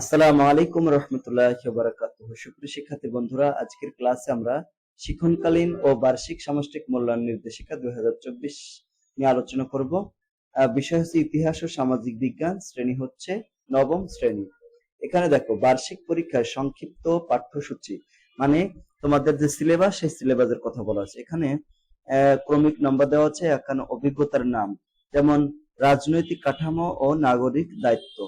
আসসালামু আলাইকুম রহমতুল্লাহ বারাকাতুহ। সুপ্রিয় শিক্ষার্থী বন্ধুরা, আজকের ক্লাসে আমরা শিক্ষণকালীন ও বার্ষিক সামষ্টিক মূল্যায়ন নির্দেশিকা দুই নিয়ে আলোচনা করব। বিষয় হচ্ছে ইতিহাস ও সামাজিক বিজ্ঞান, শ্রেণি হচ্ছে নবম শ্রেণি। এখানে দেখো, বার্ষিক পরীক্ষার সংক্ষিপ্ত পাঠ্যসূচি। মানে তোমাদের যে সিলেবাস, সেই সিলেবাসের কথা বলা আছে। এখানে ক্রমিক নম্বর দেওয়া আছে, এখানে অভিজ্ঞতার নাম, যেমন রাজনৈতিক কাঠামো ও নাগরিক দায়িত্ব।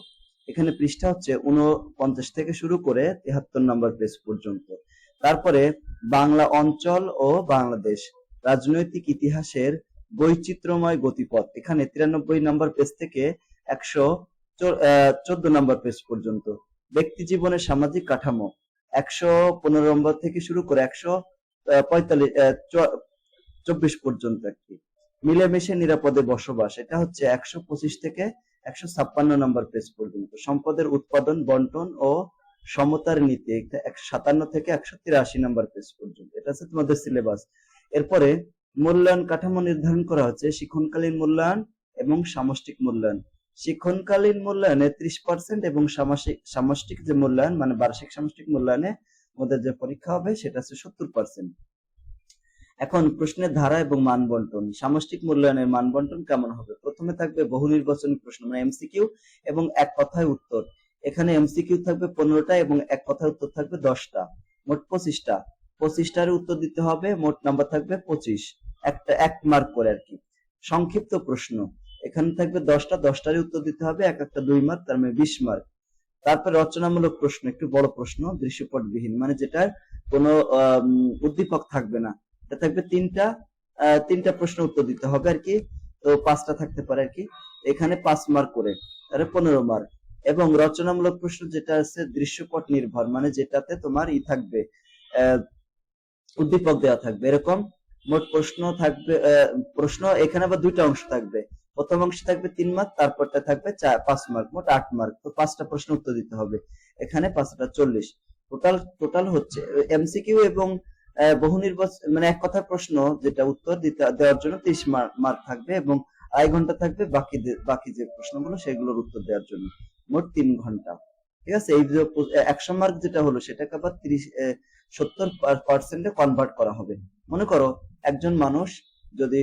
এখানে পৃষ্ঠা হচ্ছে উনপঞ্চাশ থেকে শুরু করে তিহাত্তর নম্বর পেজ পর্যন্ত। তারপরে বাংলা অঞ্চল ও বাংলাদেশ, রাজনৈতিক ইতিহাসের বৈচিত্র্যময় গতিপথ। এখানে তিরানব্বই নম্বর পেজ থেকে একশো চোদ্দ নম্বর পেজ পর্যন্ত। ব্যক্তি জীবনের সামাজিক কাঠামো, একশো পনেরো নম্বর থেকে শুরু করে একশো পঁয়তাল্লিশ চব্বিশ পর্যন্ত একটি। মিলেমিশে নিরাপদে বসবাস, এটা হচ্ছে একশো পঁচিশ থেকে একশো ছাপ্পান্ন নম্বর পেজ পর্যন্ত। সম্পদের উৎপাদন, বন্টন ও সমতার নীতি এটা সাতান্ন থেকে একশো তিরাশি নম্বর পেজ পর্যন্ত। এটা হচ্ছে তোমাদের সিলেবাস এরপরে মূল্যায়ন কাঠামো নির্ধারণ করা হচ্ছে, শিক্ষণকালীন মূল্যায়ন এবং সামষ্টিক মূল্যায়ন। শিক্ষণকালীন মূল্যায়নে ত্রিশ পার্সেন্ট এবং সামাসিক সামষ্টিক যে মূল্যায়ন মানে বার্ষিক সামষ্টিক মূল্যায়নে আমাদের যে পরীক্ষা হবে, সেটা হচ্ছে সত্তর পার্সেন্ট এখন প্রশ্নের ধারা এবং মান বন্টন। সামষ্টিক মূল্যায়নের মান বন্টন কেমন হবে? প্রথমে থাকবে বহু নির্বাচনী প্রশ্ন মানে এমসিকিউ এবং এক কথায় উত্তর। এখানে এমসিকিউ থাকবে পনেরোটা এবং এক কথায় উত্তর থাকবে দশটা। মোট পঁচিশটা। পঁচিশটার উত্তর দিতে হবে, মোট নাম্বার থাকবে পঁচিশ। একটা এক মার্ক করে আর কি। সংক্ষিপ্ত প্রশ্ন। এখানে থাকবে দশটা, দশটারই উত্তর দিতে হবে, এক একটা দুই মার্ক তার মানে বিশ মার্ক তারপর রচনামূলক প্রশ্ন, একটু বড় প্রশ্ন, দৃশ্যপটবিহীন মানে যেটার কোনো উদ্দীপক থাকবে না। থাকবে তিনটা তিনটা প্রশ্ন উত্তর দিতে হবে আর কি। তো পাঁচটা থাকতে পারে আর কি। এখানে পাঁচ মার্ক করে, তাহলে পনেরো মার্ক এবং রচনামূলক প্রশ্ন যেটা আছে, দৃশ্যপট নির্ভর মানে যেটাতে তোমার ই থাকবে উদ্দীপক দেওয়া থাকবে, এরকম। মোট প্রশ্ন থাকবে প্রশ্ন, এখানে আবার দুইটা অংশ থাকবে। প্রথম অংশ থাকবে তিন মার্ক তারপরটা থাকবে পাঁচ মার্ক মোট আট মার্ক তো পাঁচটা প্রশ্ন উত্তর দিতে হবে। এখানে পাঁচটা চল্লিশ। টোটাল টোটাল হচ্ছে এমসিকিউ এবং বহু নির্বাচন মানে এক কথার প্রশ্ন, যেটা উত্তর দিতে, দেওয়ার জন্য তিরিশ মার্ক থাকবে এবং আড়াই ঘণ্টা থাকবে বাকি বাকি যে প্রশ্নগুলো সেগুলোর উত্তর দেওয়ার জন্য। মোট তিন ঘণ্টা। ঠিক আছে? এই যে একশো মার্ক যেটা হলো, সেটাকে আবার তিরিশ সত্তর পার্সেন্টে কনভার্ট করা হবে। মনে করো, একজন মানুষ যদি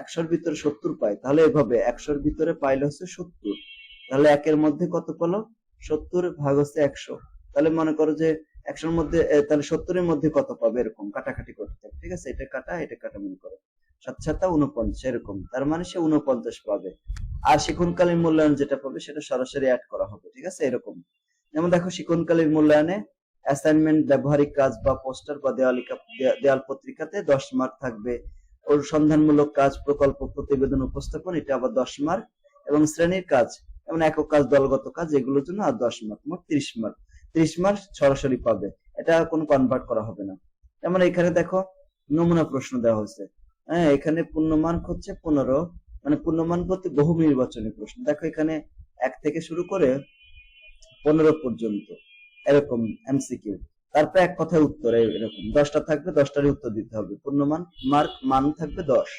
একশোর ভিতরে সত্তর পায়, তাহলে এভাবে একশোর ভিতরে পাইলে হচ্ছে সত্তর। তাহলে একের মধ্যে কত পেল? সত্তর ভাগ হচ্ছে একশো। তাহলে মনে করো যে একশোর মধ্যে তাহলে সত্তরের মধ্যে কত পাবে? এরকম কাটাকাটি করতে। ঠিক আছে? এটা কাটা এটা কাটা মনে করো। সাত সাতটা উনপঞ্চাশ এরকম। তার মানে সে উনপঞ্চাশ পাবে। আর শিক্ষণকালীন মূল্যায়ন যেটা পাবে, সেটা সরাসরি অ্যাড করা হবে। ঠিক আছে? এরকম। যেমন দেখো শিক্ষণকালীন মূল্যায়নে অ্যাসাইনমেন্ট ব্যবহারিক কাজ বা পোস্টার বা দেওয়ালিকা দেওয়াল পত্রিকাতে দশ মার্ক থাকবে। অনুসন্ধানমূলক কাজ, প্রকল্প, প্রতিবেদন, উপস্থাপন, এটা আবার দশ মার্ক এবং শ্রেণির কাজ, যেমন একক কাজ, দলগত কাজ, এগুলোর জন্য আর দশ মার্ক মোট ত্রিশ মার্ক ত্রিশ মার্ক সরাসরি পাবে। এটা কোনো কনভার্ট করা হবে না। যেমন এখানে দেখো, নমুনা প্রশ্ন দেওয়া হয়েছে। হ্যাঁ এখানে পূর্ণমার্ক হচ্ছে পনেরো মানে পূর্ণমান বলতে বহু নির্বাচনী প্রশ্ন। দেখো এখানে এক থেকে শুরু করে পনেরো পর্যন্ত, এরকম এমসিকিউ তারপর এক কথায় উত্তর, এরকম। দশটা থাকবে, দশটারই উত্তর দিতে হবে। পূর্ণমান, মার্ক, মান থাকবে দশ।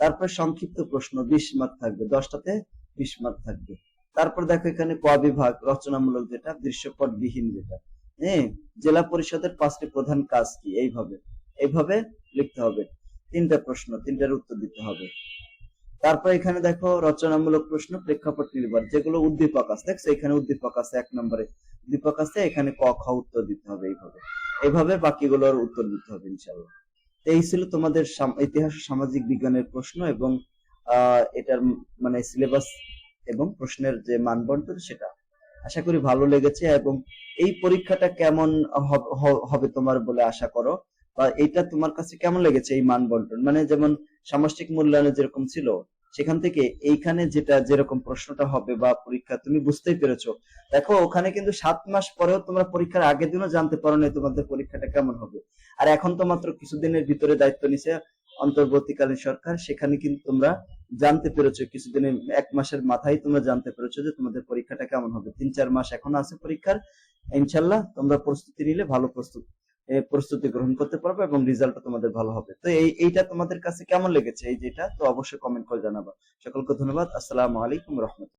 তারপর সংক্ষিপ্ত প্রশ্ন, বিশ মার্ক থাকবে। দশটাতে বিশ মার্ক থাকবে। তারপর দেখো এখানে ক বিভাগ, রচনামূলক যেটা দৃশ্যপট বিহীন যেটা। হ্যাঁ? জেলা পরিষদের পাঁচটি প্রধান কাজ কি? এইভাবে। এইভাবে লিখতে হবে। তিনটা প্রশ্ন, তিনটার উত্তর দিতে হবে। তারপর এখানে দেখো রচনামূলক প্রশ্ন, প্রেক্ষাপট নির্ভর যেগুলো উদ্দীপক আছে। দেখছ, এখানে উদ্দীপক আছে এক নম্বরে। উদ্দীপক আছে, এখানে ক, খ উত্তর দিতে হবে এইভাবে। এইভাবে বাকিগুলোর উত্তর দিতে হবে ইনশাল্লাহ এই ছিল তোমাদের ইতিহাস সামাজিক বিজ্ঞানের প্রশ্ন এবং এটার মানে সিলেবাস এবং প্রশ্নের যে মানবন্টন সেটা। আশা করি ভালো লেগেছে এবং এই পরীক্ষাটা কেমন হবে তোমার বলে আশা করো? বা এটা তোমার কাছে কেমন লেগেছে এই মানবন্টন মানে যেমন সামষ্টিক মূল্যায়নে যেরকম ছিল, সেখান থেকে এইখানে যেটা যেরকম প্রশ্নটা হবে বা পরীক্ষা তুমি বুঝতেই পেরেছ। দেখো, ওখানে কিন্তু সাত মাস পরেও তোমরা পরীক্ষার আগের দিনও জানতে পারো না তোমাদের পরীক্ষাটা কেমন হবে। আর এখন তো মাত্র কিছুদিনের ভিতরে দায়িত্ব নিছে অন্তর্বর্তীকালীন সরকার, সেখানে কিন্তু তোমরা জানতে পেরেছ, কিছুদিন এক মাসের মাথায় তোমরা জানতে পেরেছ যে তোমাদের পরীক্ষাটা কেমন হবে। তিন চার মাস এখন আছে পরীক্ষার। ইনশাল্লাহ তোমরা প্রস্তুতি নিলে, ভালো প্রস্তুত প্রস্তুতি গ্রহণ করতে পারবে এবং রেজাল্টটা তোমাদের ভালো হবে। তো এই এইটা তোমাদের কাছে কেমন লেগেছে? এই যেটা, তো অবশ্যই কমেন্ট করে জানাবা। সকলকে ধন্যবাদ। আসসালামু আলাইকুম রহমতুল্লাহ।